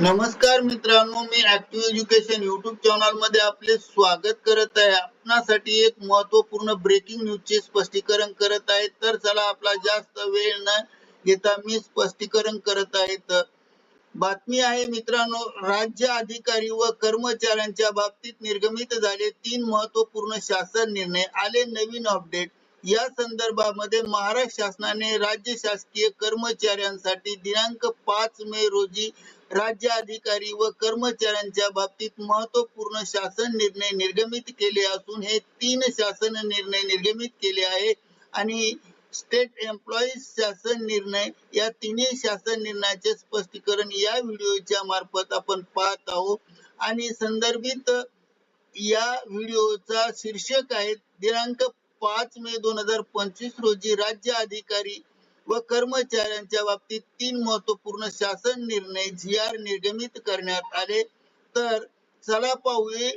नमस्कार मित्रांनो मी ऍक्टिव्ह एज्युकेशन युट्यूब चॅनलमध्ये आपले स्वागत करत आहे. आपणासाठी एक महत्त्वपूर्ण ब्रेकिंग न्यूजचे स्पष्टीकरण करत आहे. तर चला आपला जास्त वेळ न घेता मी स्पष्टीकरण करत आहे. तर बातमी आहे मित्रांनो राज्य अधिकारी व कर्मचाऱ्यांच्या बाबतीत निर्गमित झाले तीन महत्त्वपूर्ण शासन निर्णय. आले नवीन अपडेट या संदर्भामध्ये महाराष्ट्र शासनाने राज्य शासकीय कर्मचाऱ्यांसाठी दिनांक पाच मे रोजी राज्य अधिकारी व कर्मचाऱ्यांच्या बाबतीत महत्त्वपूर्ण शासन निर्णय निर्गमित केले असून हे तीन शासन निर्णय निर्गमित केले आहे आणि स्टेट एम्प्लॉईज शासन निर्णय या तिन्ही शासन निर्णयाचे स्पष्टीकरण या व्हिडिओच्या मार्फत आपण पाहत आहोत. आणि संदर्भित या व्हिडिओचा शीर्षक आहे दिनांक पाच मे दोन हजार पंचवीस रोजी राज्य अधिकारी व कर्मचाऱ्यांच्या बाबतीत तीन महत्त्वपूर्ण शासन निर्णय जी आर निर्गमित करण्यात आले. तर चला पाहूया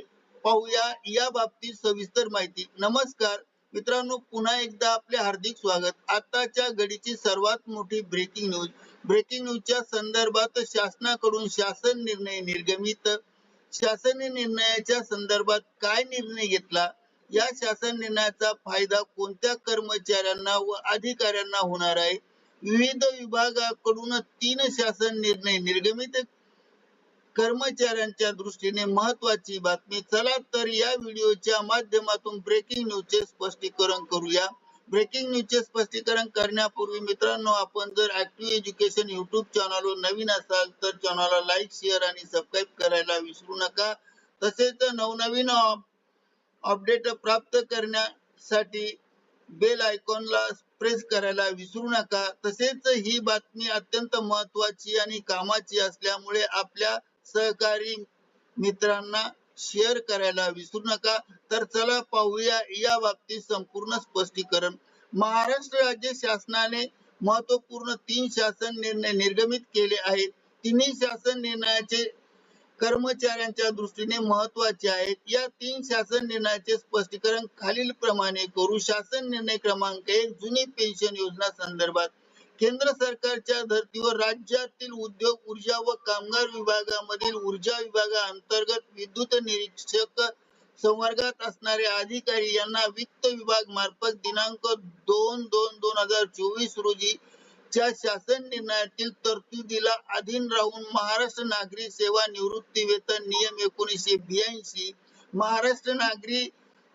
पाहूया या बाबतीत सविस्तर माहिती. नमस्कार. मित्रांनो पुन्हा एकदा आपले हार्दिक स्वागत. आताच्या घडीची सर्वात मोठी ब्रेकिंग न्यूज ब्रेकिंग न्यूजच्या संदर्भात शासनाकडून शासन निर्णय निर्गमित. शासन निर्णयाच्या संदर्भात काय निर्णय घेतला? या शासन निर्णयाचा फायदा कोणत्या कर्मचाऱ्यांना व अधिकाऱ्यांना होणार आहे? विविध विभागाकडून तीन शासन निर्णय निर्गमित कर्मचाऱ्यांच्या दृष्टीने महत्वाची बातमी. चला तर या व्हिडिओच्या माध्यमातून ब्रेकिंग न्यूजचे स्पष्टीकरण करूया. ब्रेकिंग न्यूजचे स्पष्टीकरण करण्यापूर्वी मित्रांनो आपण जर ऍक्टिव्ह एज्युकेशन युट्यूब चॅनलवर नवीन असाल तर चॅनलला लाईक शेअर आणि सबस्क्राईब करायला विसरू नका. तसेच नवनवीन अपडेट प्राप्त करण्यासाठी बेल आयकॉनला प्रेस करायला विसरू नका. तसेच ही बातमी अत्यंत महत्वाची आणि कामाची असल्यामुळे आपल्या सहकारी मित्रांना शेअर करायला विसरू नका. तर चला पाहूया या बाबतीत संपूर्ण स्पष्टीकरण. महाराष्ट्र राज्य शासनाने महत्त्वपूर्ण तीन शासन निर्णय निर्गमित केले आहेत. तिन्ही शासन निर्णयाचे कर्मचाऱ्यांच्या दृष्टीने महत्त्वाचे आहेत. या तीन शासन निर्णयाचे स्पष्टीकरण खालील प्रमाणे करू. शासन निर्णय क्रमांक एक जुनी पेन्शन योजना संदर्भात. केंद्र सरकारच्या धर्तीवर राज्यातील उद्योग ऊर्जा व कामगार विभागामधील ऊर्जा विभागा अंतर्गत विद्युत निरीक्षक संवर्गात असणारे अधिकारी यांना वित्त विभाग मार्फत दिनांक दोन दोन दोन हजार चोवीस रोजी च्या शासन निर्णयातील तरतुदीला अधीन राहून महाराष्ट्र नागरी सेवा निवृत्ती वेतन नियम एकोणीसशे ब्याऐंशी महाराष्ट्र नागरी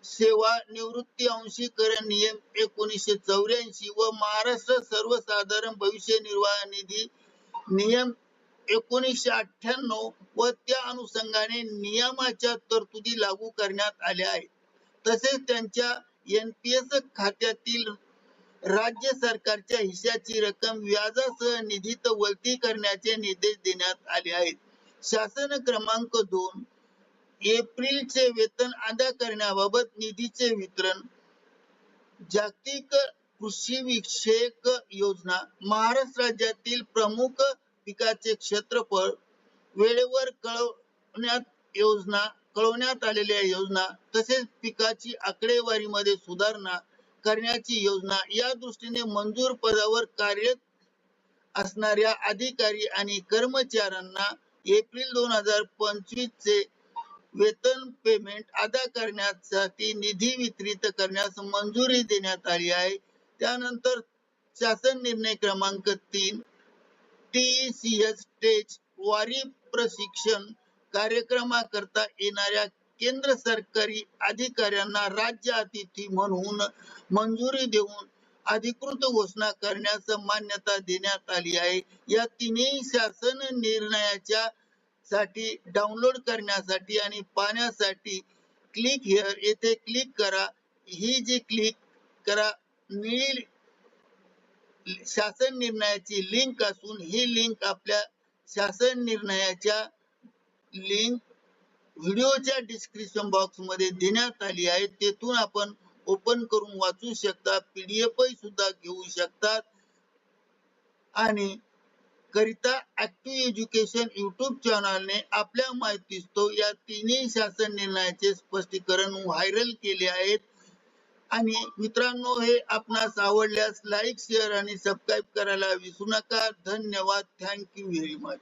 सेवा निवृत्ती अंशीकरण नियम एकोणीसशे चौऱ्याऐंशी व महाराष्ट्र सर्वसाधारण भविष्य निर्वाह निधी नियम एकोणीसशे अठ्ठ्याण्णव व त्या अनुषंगाने नियमाच्या तरतुदी लागू करण्यात आल्या आहेत. तसेच त्यांच्या एनपीएस खात्यातील राज्य सरकारच्या हिश्श्याची रक्कम व्याजासह निधीत वळती करण्याचे निर्देश देण्यात आले आहेत. शासन क्रमांक दोन एप्रिलचे वेतन अदा करण्याबाबत निधीचे वितरण जागतिक कृषी विषयक योजना महाराष्ट्र राज्यातील प्रमुख पिकाचे क्षेत्रफळ वेळेवर कळवण्यात योजना कळवण्यात आलेल्या योजना तसेच पिकाची आकडेवारी मध्ये सुधारणा करण्याची योजना. या दृष्टीने मंजूर पदावर कार्यरत असणाऱ्या अधिकारी आणि कर्मचाऱ्यांना एप्रिल दोन हजार पंचवीस चे वेतन पेमेंट अदा करण्यासाठी निधी वितरित करण्यास मंजुरी देण्यात आली आहे. त्यानंतर शासन निर्णय क्रमांक तीन टी सी एस स्टेज वारी प्रशिक्षण कार्यक्रमाकरता येणाऱ्या केंद्र सरकारी अधिकाऱ्यांना राज्य अतिथी म्हणून मंजुरी देऊन अधिकृत घोषणा करण्यास मान्यता देण्यात आली आहे. या तिन्ही शासन निर्णयाच्या साठी डाउनलोड करण्यासाठी आणि पाहण्यासाठी क्लिक हिअर येथे क्लिक करा. ही जी क्लिक करा निळी शासन निर्णयाची लिंक असून ही लिंक आपल्या शासन निर्णयाच्या लिंक व्हिडिओच्या डिस्क्रिप्शन बॉक्समध्ये देण्यात आली आहे. तेथून आपण ओपन करून वाचू शकता. पीडीएफ सुद्धा घेऊ शकतात. आणि करिता ऍक्टिव्ह एज्युकेशन युट्यूब चॅनलने आपल्या माहितीस्तो या तिन्ही शासन निर्णयाचे स्पष्टीकरण व्हायरल केले आहेत. आणि मित्रांनो हे आपणास आवडल्यास लाईक शेअर आणि सबस्क्राईब करायला विसरू नका. धन्यवाद. Thank you very much